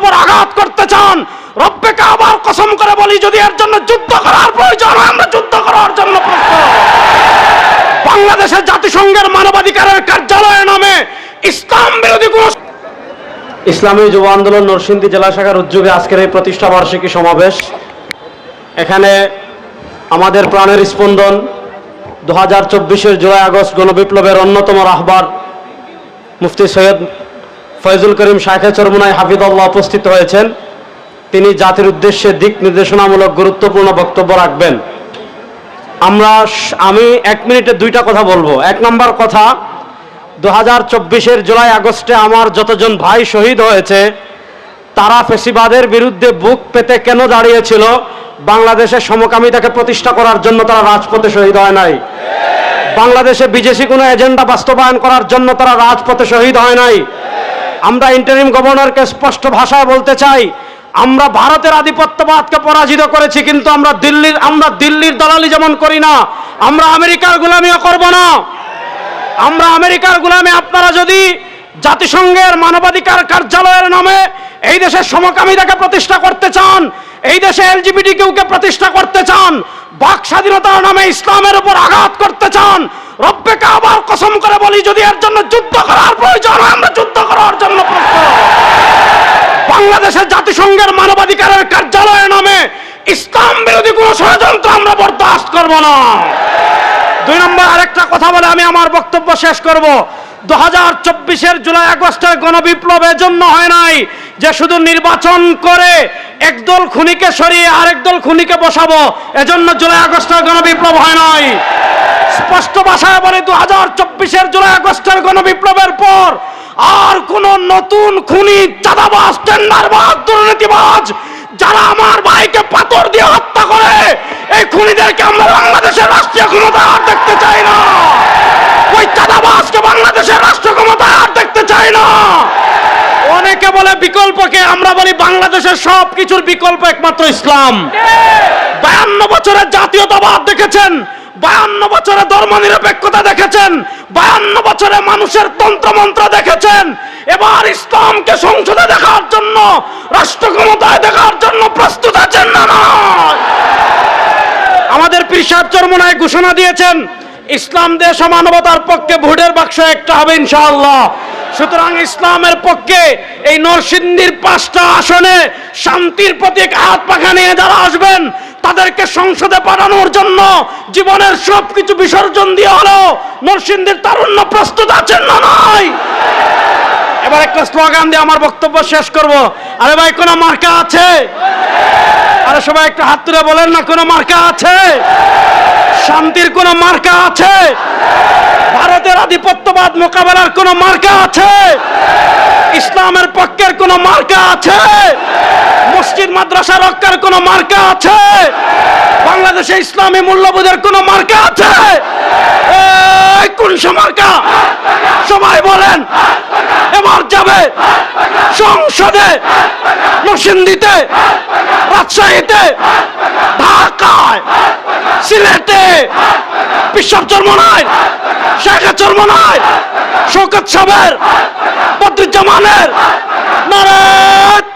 উপর আঘাত করতে চান, রব্বে কাবার কসম করে বলি, যদি এর জন্য যুদ্ধ করার প্রয়োজন হয়, আমরা যুদ্ধ করার জন্য বাংলাদেশের জাতিসংঘের মানবাধিকারের কার্যালয়ের নামে ইসলাম বিরোধী কোন ইসলামী যুব আন্দোলন নরসিংদী জেলা শাখার উদ্যোগে আজকের এই প্রতিষ্ঠা বার্ষিকী সমাবেশ। এখানে আমাদের প্রাণের স্পন্দন, দু হাজার চব্বিশের জুলাই আগস্ট গণবিপ্লবের অন্যতম রাহবার মুফতি সৈয়দ ফয়জুল করিম শাখে চরমুনাই হাফিদুল্লাহ উপস্থিত হয়েছেন। তিনি জাতির উদ্দেশ্যে দিক নির্দেশনামূলক গুরুত্বপূর্ণ বক্তব্য রাখবেন। আমরা আমি এক মিনিটে দুইটা কথা বলব। এক নম্বর কথা দু হাজার চব্বিশের জুলাই আগস্টে আমার যতজন ভাই শহীদ হয়েছে, তারা ফেসিবাদের বিরুদ্ধে বুক পেতে কেন দাঁড়িয়েছিল? বাংলাদেশের সমকামিতাকে প্রতিষ্ঠা করার জন্য তারা রাজপথে শহীদ হয় নাই। বাংলাদেশে বিদেশি কোনো এজেন্ডা বাস্তবায়ন করার জন্য তারা রাজপথে শহীদ হয় নাই। আমরা ইন্টারিম গভর্নরকে স্পষ্ট ভাষায় বলতে চাই, আমরা ভারতের আধিপত্যবাদকে পরাজিত করেছি, কিন্তু আমরা দিল্লির আমরা দিল্লির দালালি যেমন করি না, আমরা আমেরিকার গোলামিও করব না। আমরা আমেরিকার গুলামে আপনারা যদি জাতিসংঘের মানবাধিকার কার্যালয়ের নামে এই দেশের সমকামিতাকে প্রতিষ্ঠা করতে চান, এই দেশে এলজিবিটি কেউকে প্রতিষ্ঠা করতে চান, বাক স্বাধীনতার নামে ইসলামের উপর আঘাত করতে চান রব্বেকে আবার কসম করে বলি, যদি এর জন্য যুদ্ধ করার প্রয়োজন আমরা যুদ্ধ করার জন্য বাংলাদেশের জাতিসংঘের মানবাধিকারের কার্যালয়ের নামে ইসলাম বিরোধী কোনো ষড়যন্ত্র আমরা বরদাস্ত করব না। দুই নম্বর, আরেকটা কথা বলে আমি আমার বক্তব্য শেষ করব। দু হাজার চব্বিশের জুলাই আগস্টের গণবিপ্লব এজন্য হয় নাই যে শুধু নির্বাচন করে একদল খুনিকে সরিয়ে আরেক দল খুনিকে বসাবো, এজন্য জুলাই আগস্টের গণবিপ্লব হয় নাই। স্পষ্ট ভাষায় বলে দু হাজার চব্বিশের জুলাই আগস্টের গণবিপ্লবের পর আর কোন নতুন খুনি, চাঁদাবাজ, টেন্ডারবাজ, দুর্নীতিবাজ যারা আমার ভাইকে পাথর দিয়ে হত্যা করে, এই খুনিদেরকে আমরা বাংলাদেশের রাষ্ট্রীয় ক্ষমতা আর দেখতে চাই না। ওই চাঁদাবাজকে বাংলাদেশের রাষ্ট্র ক্ষমতা আর দেখতে চাই না। অনেকে বলে বিকল্পকে, আমরা বলি বাংলাদেশের সব কিছুর বিকল্প একমাত্র ইসলাম। বায়ান্ন বছরের জাতীয়তাবাদ দেখেছেন বায়ান্ন বছরে ধর্ম নিরপেক্ষতা দেখেছেন, বায়ান্ন বছরে মানুষের তন্ত্রমন্ত্র দেখেছেন। এবার ইসলামকে সংসদে দেখার জন্য রাষ্ট্র ক্ষমতায় দেখার জন্য প্রস্তুত আছেন না আমাদের সাহেব চরমনায় ঘোষণা দিয়েছেন, ইসলাম দেশ মানবতার পক্ষে ভোটের বাক্স একটা হবে ইনশাআল্লাহ। সুতরাং ইসলামের পক্ষে এই নরসিংদীর পাঁচটা আসনে শান্তির প্রতীক হাত পাখা নিয়ে যারা আসবেন তাদেরকে সংসদে পাঠানোর জন্য জীবনের সবকিছু বিসর্জন দিয়ে হলো। নরসিংদীর তারুণ্য প্রস্তুত আছেন না নয় এবার একটা স্লোগান দিয়ে আমার বক্তব্য শেষ করব। আরে ভাই, কোনো মার্কা আছে? আরে সবাই একটু হাত তুলে বলেন না, কোনো মার্কা আছে? শান্তির কোনো মার্কা আছে? ভারতের আধিপত্যবাদ মোকাবেলার কোনো মার্কা আছে? ইসলামের পক্ষের কোনো মার্কা আছে? মসজিদ, মাদ্রাসা রক্ষার কোনো মার্কা আছে? বাংলাদেশে ইসলামী মূল্যবোধের কোনো মার্কা আছে? মার্কা? সবাই বলেন, এবার যাবে সংসদে, নরসিংদীতে, রাজশাহীতে, ঢাকায়, সিলেটে বিশ্বব চর্মনায় শেখা চর্মনায় শৌকত সাহেবের বদরুজ্জামানের। নারায়